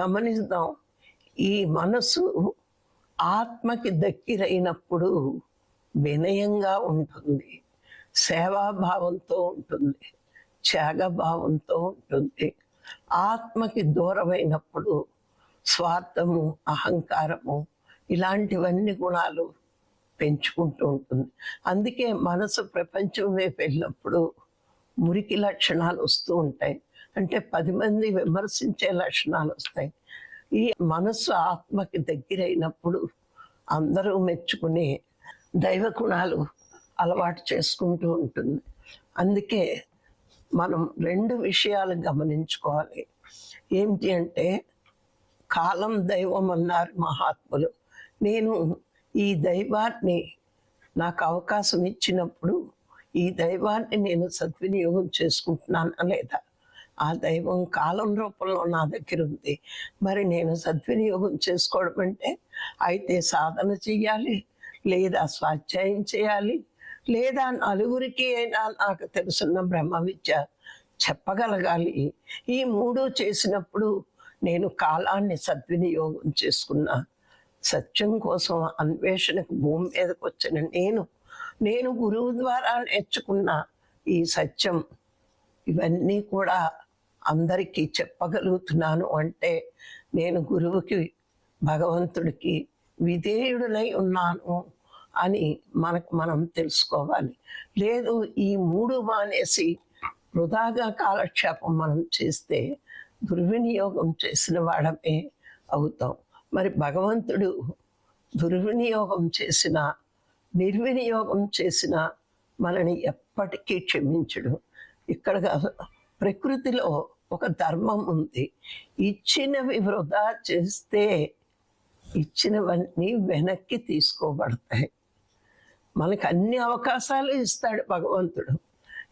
గమనిద్దాం. ఈ మనసు ఆత్మకి దగ్గరైనప్పుడు వినయంగా ఉంటుంది. సేవాభావంతో ఉంటుంది. త్యాగభావంతో ఉంటుంది. ఆత్మకి దూరమైనప్పుడు స్వార్థము అహంకారము ఇలాంటివన్నీ గుణాలు పెంచుకుంటూ ఉంటుంది. అందుకే మనసు ప్రపంచం వైపు వెళ్ళినప్పుడు మురికి లక్షణాలు వస్తూ ఉంటాయి. అంటే పది మంది విమర్శించే లక్షణాలు వస్తాయి. ఈ మనస్సు ఆత్మకి దగ్గరైనప్పుడు అందరూ మెచ్చుకునే దైవ గుణాలు అలవాటు చేసుకుంటూ ఉంటుంది. అందుకే మనం రెండు విషయాలు గమనించుకోవాలి. ఏమిటి అంటే కాలం దైవం అన్నారు మహాత్ములు. నేను ఈ దైవాన్ని నాకు అవకాశం ఇచ్చినప్పుడు ఈ దైవాన్ని నేను సద్వినియోగం చేసుకుంటున్నానా లేదా? ఆ దైవం కాలం రూపంలో నా దగ్గర ఉంది. మరి నేను సద్వినియోగం చేసుకోవడం అంటే అయితే సాధన చేయాలి లేదా స్వాధ్యాయం చేయాలి లేదా నలుగురికి అయినా నాకు తెలుసున్న బ్రహ్మ విద్య చెప్పగలగాలి. ఈ మూడు చేసినప్పుడు నేను కాలాన్ని సద్వినియోగం చేసుకున్నా. సత్యం కోసం అన్వేషణకు భూమి మీదకి వచ్చిన నేను నేను గురువు ద్వారా నేర్చుకున్న ఈ సత్యం ఇవన్నీ కూడా అందరికీ చెప్పగలుగుతున్నాను అంటే నేను గురువుకి భగవంతుడికి విధేయుడునై ఉన్నాను అని మనకు మనం తెలుసుకోవాలి. లేదు ఈ మూడు మానేసి వృధాగా కాలక్షేపం మనం చేస్తే దుర్వినియోగం చేసిన వాడమే అవుతాం. మరి భగవంతుడు దుర్వినియోగం చేసిన నిర్వినియోగం చేసిన మనని ఎప్పటికీ క్షమించడు. ఇక్కడ ప్రకృతిలో ఒక ధర్మం ఉంది. ఇచ్చినవి వృధా చేస్తే ఇచ్చినవన్నీ వెనక్కి తీసుకోబడతాయి. మనకి అన్ని అవకాశాలు ఇస్తాడు భగవంతుడు.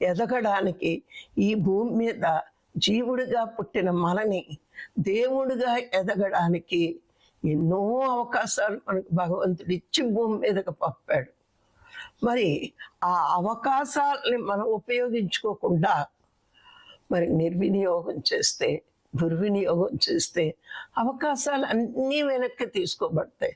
ఎదగడానికి ఈ భూమి మీద జీవుడిగా పుట్టిన మనని దేవుడిగా ఎదగడానికి ఎన్నో అవకాశాలు మనకు భగవంతుడు ఇచ్చి భూమి మీదకి పంపాడు. మరి ఆ అవకాశాలని మనం ఉపయోగించుకోకుండా మరి నిర్వినియోగం చేస్తే దుర్వినియోగం చేస్తే అవకాశాలు అన్నీ వెనక్కి తీసుకోబడతాయి.